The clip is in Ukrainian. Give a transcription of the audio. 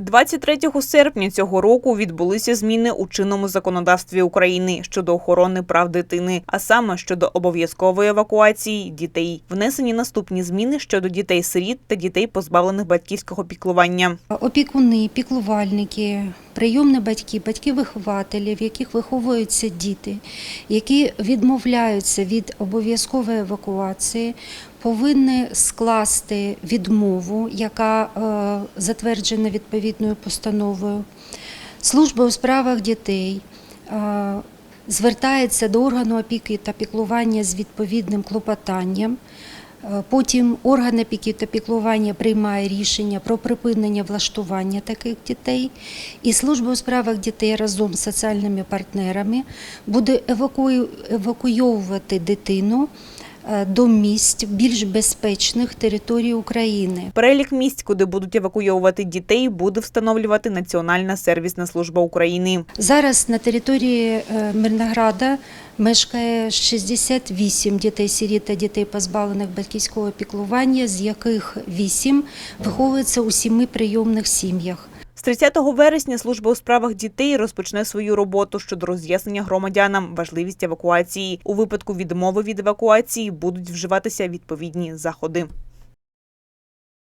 23 серпня цього року відбулися зміни у чинному законодавстві України щодо охорони прав дитини, а саме щодо обов'язкової евакуації дітей. Внесені наступні зміни щодо дітей-сиріт та дітей, позбавлених батьківського піклування. Опікуни, піклувальники, прийомні батьки, батьки-вихователі, в яких виховуються діти, які відмовляються від обов'язкової евакуації, повинні скласти відмову, яка е, затверджена відповідною постановою. Служба у справах дітей е, звертається до органу опіки та піклування з відповідним клопотанням. Потім орган опіки та піклування приймає рішення про припинення влаштування таких дітей, і служба у справах дітей разом з соціальними партнерами буде евакую- евакуйовувати дитину до місць більш безпечних територій України. Перелік місць, куди будуть евакуйовувати дітей, буде встановлювати Національна сервісна служба України. Зараз на території е, Мирнограда мешкає 68 дітей-сиріт та дітей, позбавлених батьківського піклування, з яких 8 виховуються у сіми прийомних сім'ях. З 30 вересня служба у справах дітей розпочне свою роботу щодо роз'яснення громадянам важливість евакуації. У випадку відмови від евакуації будуть вживатися відповідні заходи.